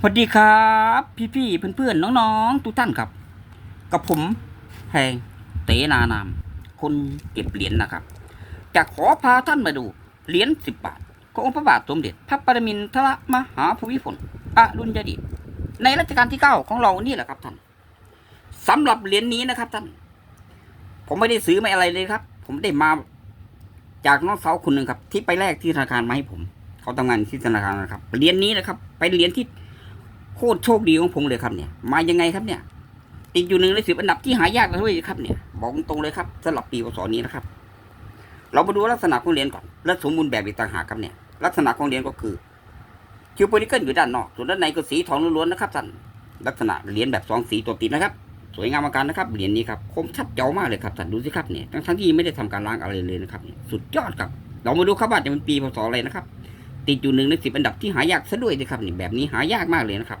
สวัสดีครับ พี่ๆเพื่อนๆน้องๆทุกท่านครับ กับผมแพงเตนานาม คนเก็บเหรียญนะครับ จะขอพาท่านมาดูเหรียญสิบบาทขององค์พระบาทสมเด็จ พระปรมินทรมหาภูมิพลอดุลยเดชในรัชกาลที่เก้าของเรานี่แหละครับท่านสำหรับเหรียญนี้นะครับท่าน ผมไม่ได้ซื้อไม่อะไรเลยครับ ผมได้มาจากน้องสาวคนหนึ่งครับ ที่ไปแลกที่ธนาคารมาให้ผม เขาทำงานที่ธนาคารนะครับเหรียญนี้นะครับเป็นเหรียญที่ โคตรโชคดีของผมเลยครับเนี่ย มายังไงครับเนี่ย ติดอยู่หนึ่งในสิบอันดับที่หายากเลยครับเนี่ย บอกตรงๆเลยครับสำหรับปีพศนี้นะครับ เรามาดูลักษณะของเหรียญก่อน และสมบูรณ์แบบอีกต่างหากครับเนี่ย ลักษณะของเหรียญก็คือคิวโพนิเกิลอยู่ด้านนอก ส่วนด้านในก็สีทองล้วนๆนะครับท่านลักษณะเหรียญแบบสองสีตัวติดนะครับ สวยงามมากนะครับเหรียญนี้ครับคมชัดเจ๋วมากเลยครับท่านดูสิครับเนี่ยทั้งๆที่ไม่ได้ทำการล้างอะไรเลยนะครับสุดยอดครับ เรามาดูครับว่าจะเป็นปีพศอะไรนะครับติดอยู่หนึ่งในสิบอันดับที่หายากซะด้วยนะครับนี่แบบนี้หายากมากเลยนะครับ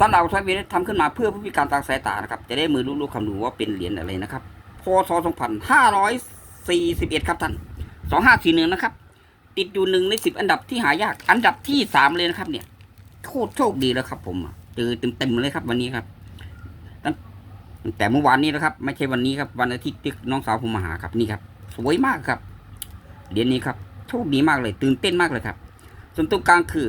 สำหรับทวีทำขึ้นมาเพื่อผู้พิการทางสายตานะครับ จะได้มือลูกๆคำดูว่าเป็นเหรียญอะไรนะครับ พศ 2541 ครับท่าน 2541 นะครับ ติดอยู่หนึ่งในสิบอันดับที่หายาก อันดับที่สามเลยนะครับ เนี่ย โคตรโชคดีแล้วครับผมเจอเต็มๆเลยครับวันนี้ครับตั้งตั้งแต่เมื่อวานนี้นะครับ ไม่ใช่วันนี้ครับ วันอาทิตย์ที่น้องสาวผมมาหาครับนี่ครับ สวยมากครับ เหรียญนี้ครับ โชคดีมากเลย ตื่นเต้นมากเลยครับ ส่วนตรงกลางคือ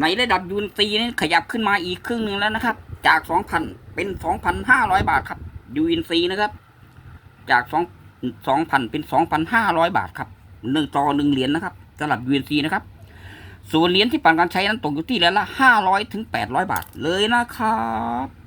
ในระดับยูนซีนี่ขยับขึ้นมาอีกครึ่งหนึ่งแล้วนะครับ จากสองพันเป็นสองพันห้าร้อยบาทครับยูนซีนะครับ จากสองสองพันเป็นสองพันห้าร้อยบาทครับหนึ่งต่อหนึ่งเหรียญนะครับสำหรับยูนซีนะครับ ส่วนเหรียญที่ผ่านการใช้นั้นตกอยู่ที่เหรียญละ500ถึงแปดร้อยบาทเลยนะครับ